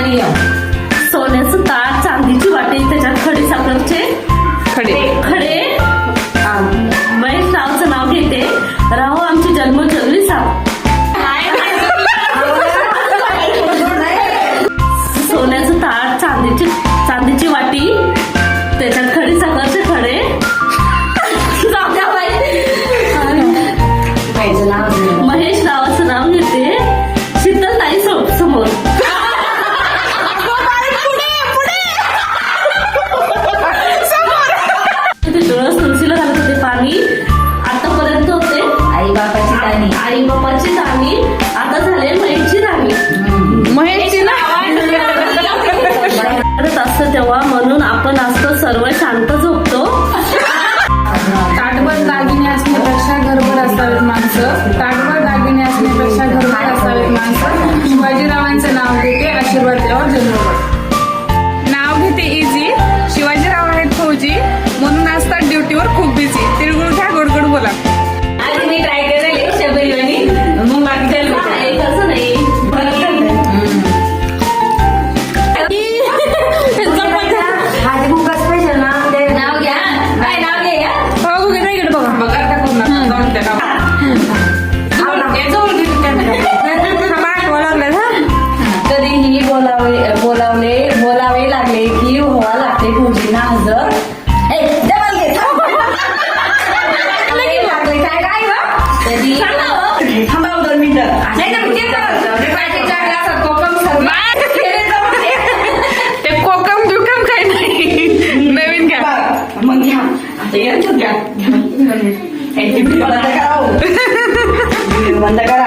घ्या सोन्याचं ताट चांदीची वाटी त्याच्यात खडी साखरचे खडे. खडे. महेश रावचं नाव घेते. राहू आमची जन्म जगली साव सोन्याचं ताट चांदीची चांदीची वाटी बोलावे बोलावले बोलावे लागले की व्हावा लागते फौजींना हजर ए, डबल घे, थांब. लागले, लागले, काय काय गं? कधी थांबा हो दोन मिनिटं नाही तर ते कर. ते पाहिजे चार ग्लासात कोकम सरबत. हे जवळ घे. ते कोकम दुकम काही नाही नवीन घ्या मग घ्या आता यांच्यात घ्या यांची व्हिडिओ बंद करा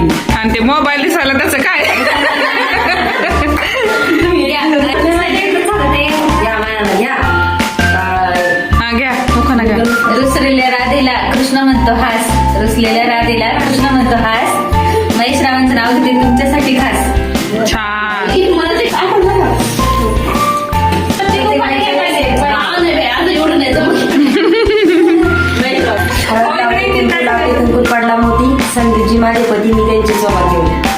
अर्धांगिनी आणि ते मोबाईल दिसायला त्याचं काय? हा घ्या. घ्या. रुसलेल्या राधेला कृष्ण म्हणतो हास. रुसलेल्या राधेला कृष्ण म्हणतो हास. महेश रावांचं नाव घेते तुमच्यासाठी खास. छान. एवढं नाही जमत. नाही संदीपजी माझे पती मी त्यांची सोबत